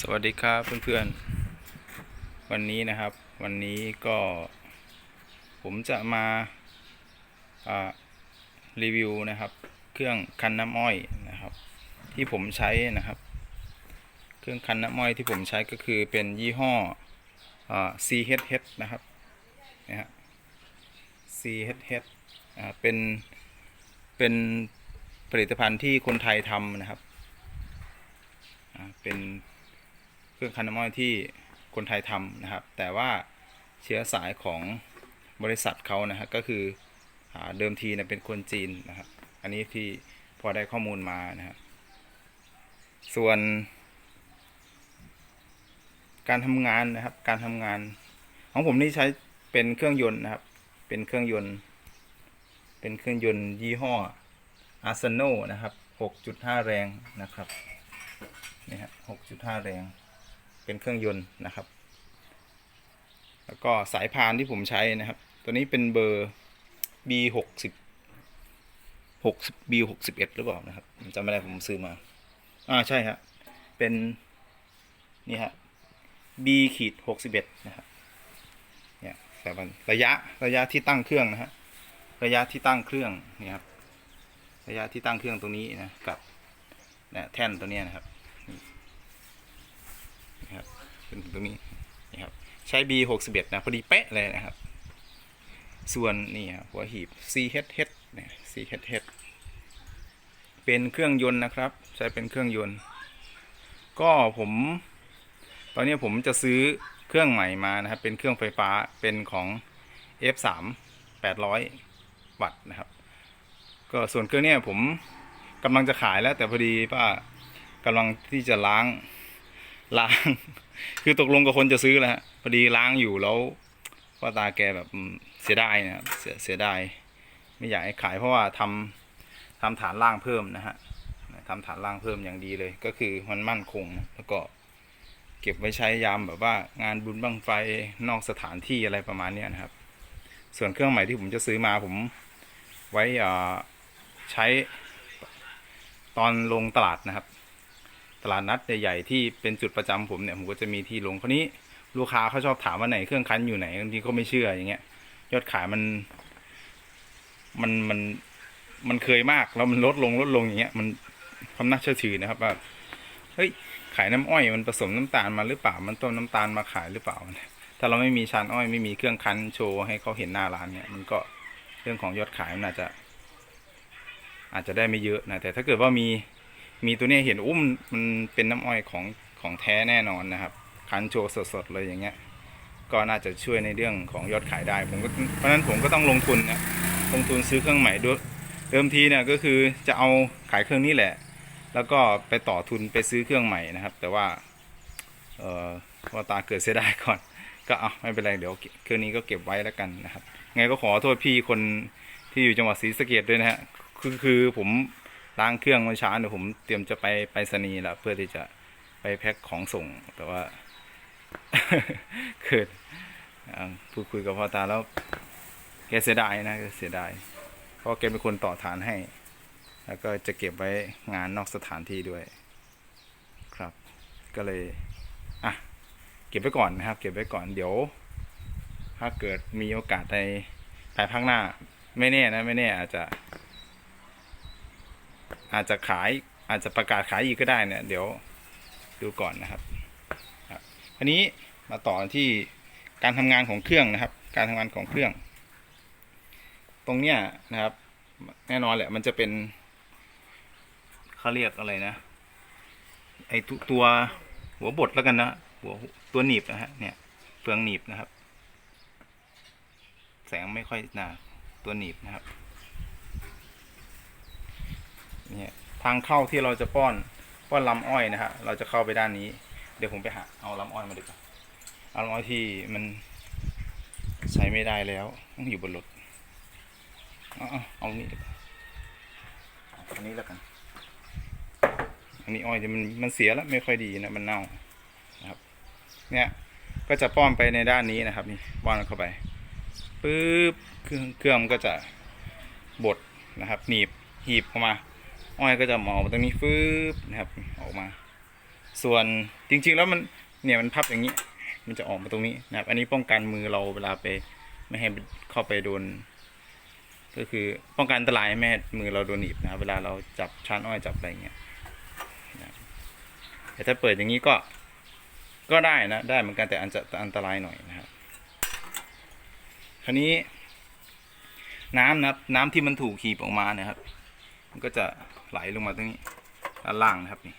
สวัสดีครับเพื่อนๆ วันนี้นะครับ วันนี้ก็ ผมจะมาารีวิวนะครับ เครื่องคั้นน้ำอ้อยนะครับ ที่ผมใช้นะครับ เครื่องคั้นน้ำอ้อยที่ผมใช้ก็คือเป็นยี่ห้อ CHH นะครับนะฮะ CHH เป็นเป็นผลิตภัณฑ์ที่คนไทยทำนะครับเป็น รื่องคันน้ำอ้อยที่คนไทยทำนะครับ แต่ว่าเชื้อสายของบริษัทเขานะฮะก็คืออเดิมทีเนี่ยเป็นคนจีนนะครับ อันนี้ที่พอได้ข้อมูลมานะครับส่วนการทำงานนะครับ การทำงาน ของผมนี่ใช้เป็นเครื่องยนต์นะครับ เป็นเครื่องยนต์ เป็นเครื่องยนต์ยี่ห้อ a r s e n o นะครับ 6.5 แรงนะครับ นี่ฮะ6.5 แรง เป็นเครื่องยนต์นะครับ แล้วก็สายพานที่ผมใช้นะครับ ตัวนี้เป็นเบอร์ B หกสิบหก B หกสิบเอ็ดหรือเปล่านะครับจำไม่ได้ผมซื้อมา อ่าใช่ครับเป็นนี่ฮะ B ขีดหกสิบเอ็ดนะครับเนี่ยแต่มันระยะระยะที่ตั้งเครื่องนะฮะระยะที่ตั้งเครื่องนี่ครับระยะที่ตั้งเครื่องตรงนี้นะกับเนี่ยแท่นตัวนี้นะครับ นตรงนี้นะครับใช้ B 6 1นะ พอดีเป๊ะเลยนะครับ ส่วนนี่ครับหัวหีบ CHH เนี่ย CHH เป็นเครื่องยนต์นะครับ ใช้เป็นเครื่องยนต์ ก็ผม ตอนนี้ผมจะซื้อเครื่องใหม่มานะครับ เป็นเครื่องไฟฟ้าเป็นของ F3 800 วัตต์นะครับ ก็ส่วนเครื่องเนี้ยผมกำลังจะขายแล้ว แต่พอดีว่ากำลังที่จะล้างล้างคือตกลงกับคนจะซื้อแล้วฮะพอดีล้างอยู่แล้วพ่อตาแกแบบเสียดายนะครับเสียเสียดายไม่อยากให้ขายเพราะว่าทำทำฐานล่างเพิ่มนะฮะทำฐานล่างเพิ่มอย่างดีเลย ก็คือมันมั่นคงแล้วก็เก็บไว้ใช้ยามแบบว่างานบุญบังไฟนอกสถานที่อะไรประมาณเนี้นะครับ ส่วนเครื่องใหม่ที่ผมจะซื้อมาผมไว้อ่าใช้ตอนลงตลาดนะครับ ตลาดนัดใหญ่ๆที่เป็นจุดประจำผมเนี่ยผมก็จะมีที่ลงคราวนี้ลูกค้าเขาชอบถามว่าไหนเครื่องคั้นอยู่ไหนบางทีก็ไม่เชื่ออย่างเงี้ย ยอดขายมัน มันมันมันเคยมากแล้วมันลดลงลดลงอย่างเงี้ย มันความน่าเชื่อถือนะครับว่าเฮ้ยขายน้ำอ้อยมันผสมน้ำตาลมาหรือเปล่า มันต้มน้ำตาลมาขายหรือเปล่า ถ้าเราไม่มีชานอ้อยไม่มีเครื่องคั้นโชว์ให้เขาเห็นหน้าร้านเนี่ย มันก็เรื่องของยอดขายมันอาจจะ อาจจะได้ไม่เยอะนะแต่ถ้าเกิดว่ามี มีตัวนี้เห็นอุ้มมันเป็นน้ำอ้อยของของแท้แน่นอนนะครับ คันโชว์สดๆเลยอย่างเงี้ย ก็น่าจะช่วยในเรื่องของยอดขายได้ ผมก็เพราะฉะนั้นผมก็ต้องลงทุนนะลงทุนซื้อเครื่องใหม่ด้วยเดิมทีเนี่ยก็คือจะเอาขายเครื่องนี้แหละ แล้วก็ไปต่อทุนไปซื้อเครื่องใหม่นะครับ แต่ว่าเออว่าตาเกิดเสียดายก่อน ก็เอาไม่เป็นไรเดี๋ยวเครื่องนี้ก็เก็บไว้แล้วกันนะครับไงก็ขอโทษพี่คนที่อยู่จังหวัดศรีสะเกดด้วยนะฮะคือคือผม ล้างเครื่องเมื่อเช้าเดี๋ยวผมเตรียมจะไปไปรษณีแล้วเพื่อที่จะไปแพ็คของส่ง แต่ว่าเกิดพูดคุยกับพ่อตาแล้วแกเสียดายนะเสียดายเพราะแกเป็นคนต่อฐานให้ แล้วก็จะเก็บไว้งานนอกสถานที่ด้วย ครับ ก็เลยอะเก็บไว้ก่อนนะครับ เก็บไว้ก่อนเดี๋ยว ถ้าเกิดมีโอกาสในภายภาคหน้า ไม่แน่นะ ไม่แน่อาจจะ อาจจะขายอาจจะประกาศขายอีกก็ได้เนี่ยเดี๋ยวดูก่อนนะครับครับอันนี้มาต่อที่การทำงานของเครื่องนะครับ การทำงานของเครื่อง ตรงเนี้ยนะครับ แน่นอนแหละมันจะเป็นเขาเรียกอะไรนะไอตัวตัวหัวบดแล้วกันนะหัวตัวหนีบนะฮะเนี่ยเฟืองหนีบนะครับ แสงไม่ค่อยหนาตัวหนีบนะครับ นี่ทางเข้าที่เราจะป้อนป้อนลำอ้อยนะฮะเราจะเข้าไปด้านนี้ เดี๋ยวผมไปหาเอาลำอ้อยมาดีกว่าเอาลำอ้อยที่มันใช้ไม่ได้แล้วต้องอยู่บนรถเอาเอาเอานี่ดีกว่าอันนี้แล้วกัน อันนี้อ้อยที่มันมันเสียแล้วไม่ค่อยดีนะมันเน่านะครับ เนี่ยก็จะป้อนไปในด้านนี้นะครับ นี่ป้อนเข้าไปปึ๊บเครื่องเครื่องมันก็จะบดนะครับ หนีบหีบเข้ามา อ้อยก็จะหมออกมาตรงนี้ฟืบนะครับออกมา ส่วนจริง ๆ แล้วมันเนี่ยมันพับอย่างนี้ มันจะออกมาตรงนี้นะครับ อันนี้ป้องกันมือเราเวลาไปไม่ให้เข้าไปโดน ก็คือป้องกันอันตรายไม่ให้มือเราโดนหนีบนะครับเวลาเราจับชั้นอ้อยจับอะไรอย่างเงี้ยนะครับแต่ถ้าเปิดอย่างนี้ก็ก็ได้นะได้เหมือนกันแต่อันจะอันตรายหน่อยนะครับคราวนี้น้ำนะครับ น้ำที่มันถูกขีบออกมานะครับ มันก็จะ ไหลลงมาตรงนี้ด้านล่างนะครับนี่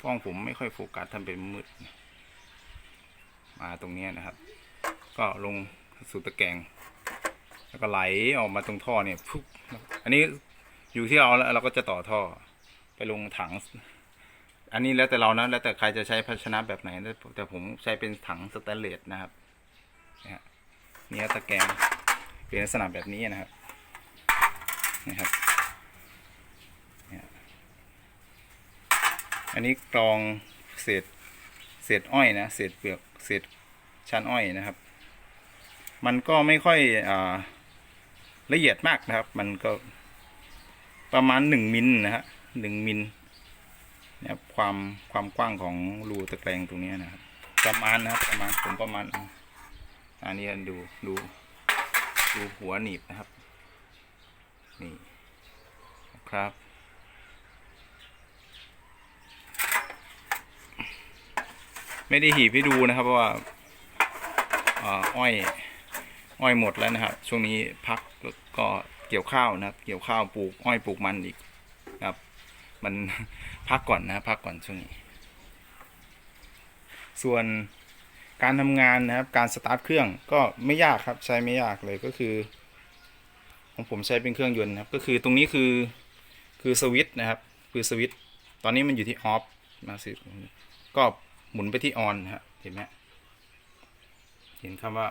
กล้องผมไม่ค่อยโฟกัสทำเป็นมืด มาตรงนี้นะครับ ก็ลงสู่ตะแกรงแล้วก็ไหลออกมาตรงท่อเนี่ยพุบอันนี้อยู่ที่เราแล้วเราก็จะต่อท่อไปลงถัง อันนี้แล้วแต่เรานะ แล้วแต่ใครจะใช้ภาชนะแบบไหน แต่ผมใช้เป็นถังสแตนเลสนะครับเนี่ยฮะเนี่ยตะแกรงเป็นลักษณะแบบนี้นะครับนะครับเนี่ย อันนี้กรองเศษเศษอ้อยนะเศษเปลือกเศษชั้นอ้อยนะครับ มันก็ไม่ค่อยอาละเอียดมากนะครับ มันก็ประมาณหนึ่งมิลนะฮะหนึ่งมิลนะครับความความกว้างของรูตะแกรงตรงนี้นะครับประมาณนะครับประมาณผมประมาณอันนี้ดูดูดูหัวหนีบนะครับนี่ครับ ไม่ได้หีบให้ดูนะครับ เพราะว่าอ้อยอ้อยหมดแล้วนะครับ ช่วงนี้พักก็เกี่ยวข้าวนะครับ เกี่ยวข้าวปลูกอ้อยปลูกมันอีกนะครับ มันพักก่อนนะพักก่อนช่วงนี้ ส่วนการทำงานนะครับ การสตาร์ทเครื่องก็ไม่ยากครับ ใช้ไม่ยากเลยก็คือ ของผมใช้เป็นเครื่องยนต์นะครับ ก็คือตรงนี้คือคือสวิตช์นะครับ คือสวิตช์ตอนนี้มันอยู่ที่ออฟมาสิก็ หมุนไปที่ออนนะครับเห็นไหมเห็นคำว่า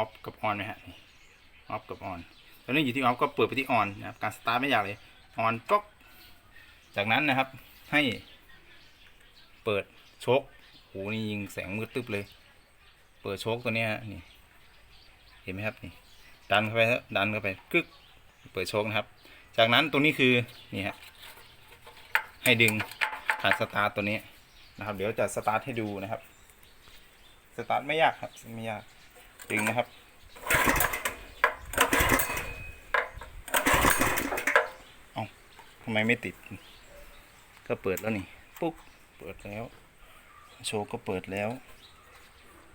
off กับ on ไหมฮะนี่ off กับ on ตอนนี้อยู่ที่ off ก็เปิดไปที่ on นะครับการสตาร์ทไม่ยากเลย on ป๊อกจากนั้นนะครับให้เปิดโชคโหนี่ยิงแสงมืดตึ๊บเลย เปิดโชคตัวนี้ฮะนี่เห็นไหมครับนี่ดันเข้าไปฮะดันเข้าไปกึกเปิดโชคนะครับ จากนั้นตัวนี้คือนี่ฮะให้ดึงการสตาร์ทตัวนี้ นะครับ เดี๋ยวจะสตาร์ทให้ดูนะครับ สตาร์ทไม่ยากครับไม่ยากดึงนะครับ เอาทำไมไม่ติด ก็เปิดแล้วนี่ ปุ๊บ เปิดแล้ว โชว์ก็เปิดแล้ว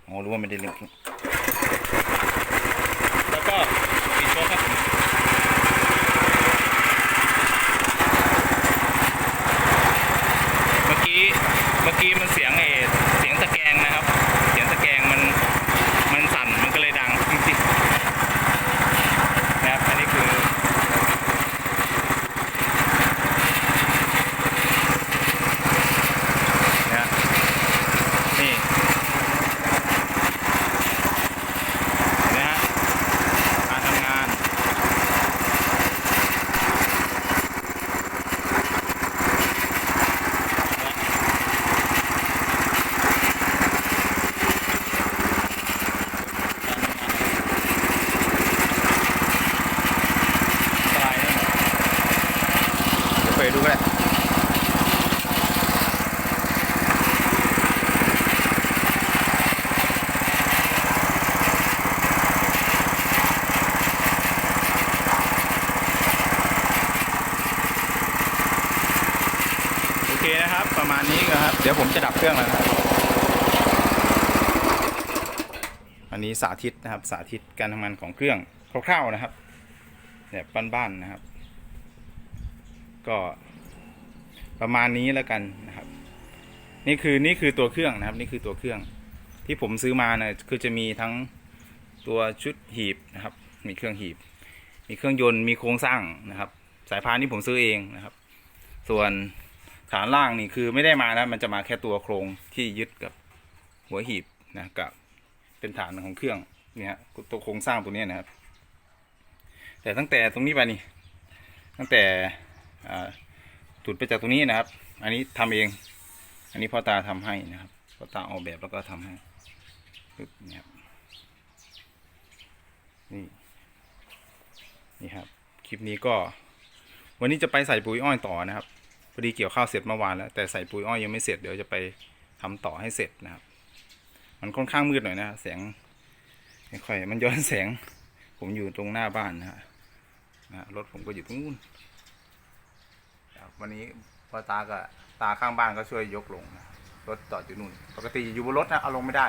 อ๋อรู้ว่าไม่ได้เล่นแล้วก็ปิดโชว์ครับ เมื่อกี้ เมื่อกี้มันเสียงเอเสียงตะแกรงนะครับ เสียงตะแกรงมัน มันสั่น มันก็เลยดังจริงๆนะครับ อันนี้คือ นะนี่เห็นะฮะการทำงาน สบายนะเดี๋ยวเปิดดูก็ได้โอเคนะครับ ประมาณนี้ก็ครับ เดี๋ยวผมจะดับเครื่องแล้วนะครับ อันนี้สาธิตนะครับสาธิตการทำงานของเครื่องคร่าวๆนะครับแบบบ้านๆนะครับ ก็ประมาณนี้แล้วกันนะครับ นี่คือนี่คือตัวเครื่องนะครับ นี่คือตัวเครื่องที่ผมซื้อมาเนี่ยคือจะมีทั้งตัวชุดหีบนะครับ มีเครื่องหีบ มีเครื่องยนต์มีโครงสร้างนะครับ สายพานที่ผมซื้อเองนะครับ ส่วนฐานล่างนี่คือไม่ได้มานะมันจะมาแค่ตัวโครงที่ยึดกับหัวหีบนะกับ เป็นฐานของเครื่องเนี่ยฮะตัวโครงสร้างตัวนี้นะครับ แต่ตั้งแต่ตรงนี้ไปนี่ ตั้งแต่จุดไปจากตรงนี้นะครับ อันนี้ทำเอง อันนี้พ่อตาทำให้นะครับพ่อตาออกแบบแล้วก็ทำให้ปึ๊บเนี่ยครับนี่นี่ครับ คลิปนี้ก็ วันนี้จะไปใส่ปุ๋ยอ้อยต่อนะครับพอดีเกี่ยวข้าวเสร็จเมื่อวานแล้วแต่ใส่ปุ๋ยอ้อยยังไม่เสร็จเดี๋ยวจะไปทำต่อให้เสร็จนะครับ มันค่อนข้างมืดหน่อยนะแสงไม่ค่อยมันย้อนแสง ผมอยู่ตรงหน้าบ้านนะฮะรถผมก็อยู่ตรงนู้นวันนี้พ่อตากับตาข้างบ้านก็ช่วยยกลงนะรถจอดอยู่นู่น ปกติอยู่บนรถนะเอาลงไม่ได้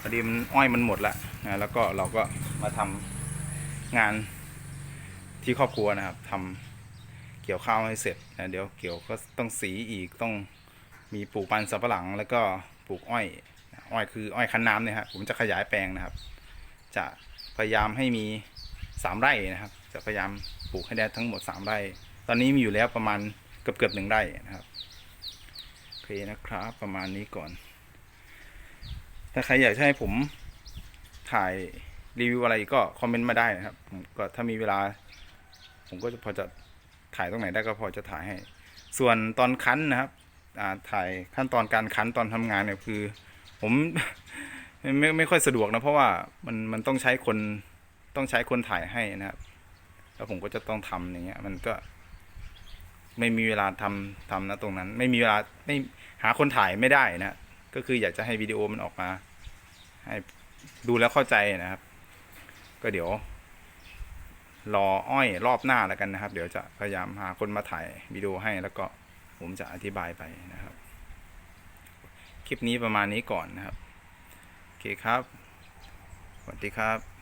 พอดีมันอ้อยมันหมดล้วนะแล้วก็เราก็มาทำงานที่ครอบครัวนะครับทำเกี่ยวข้าวให้เสร็จนะเดี๋ยวเกี่ยวก็ต้องสีอีกต้องมีปลูกมันสำปะหลังแล้วก็ปลูกอ้อย อ้อยคืออ้อยคั้นน้ำเนี่ยฮะผมจะขยายแปลงนะครับ จะพยายามให้มีสามไร่นะครับ จะพยายามปลูกให้ได้ทั้งหมดสามไร่ ตอนนี้มีอยู่แล้วประมาณเกือบเกือบหนึ่งไร่นะครับโอเคนะครับ ประมาณนี้ก่อน ถ้าใครอยากให้ผมถ่ายรีวิวอะไรก็คอมเมนต์มาได้นะครับผมก็ถ้ามีเวลา ผมก็จะพอจะถ่ายตรงไหนได้ก็พอจะถ่ายให้ ส่วนตอนคั้นนะครับถ่ายขั้นตอนการคั้นตอนทำงานเนี่ยคือ ผมไม่ไม่ไม่ค่อยสะดวกนะเพราะว่ามันมันต้องใช้คนต้องใช้คนถ่ายให้นะครับ แล้วผมก็จะต้องทำอย่างเงี้ย มันก็ ไม่มีเวลาทำทำนะตรงนั้น ไม่มีเวลาไม่หาคนถ่ายไม่ได้นะก็คืออยากจะให้วิดีโอมันออกมา ให้ดูแล้วเข้าใจนะครับ ก็เดี๋ยว รออ้อยรอบหน้าแล้วกันนะครับ เดี๋ยวจะพยายามหาคนมาถ่ายวิดีโอให้แล้วก็ผมจะอธิบายไปนะครับ คลิปนี้ประมาณนี้ก่อนนะครับ โอเคครับ สวัสดีครับ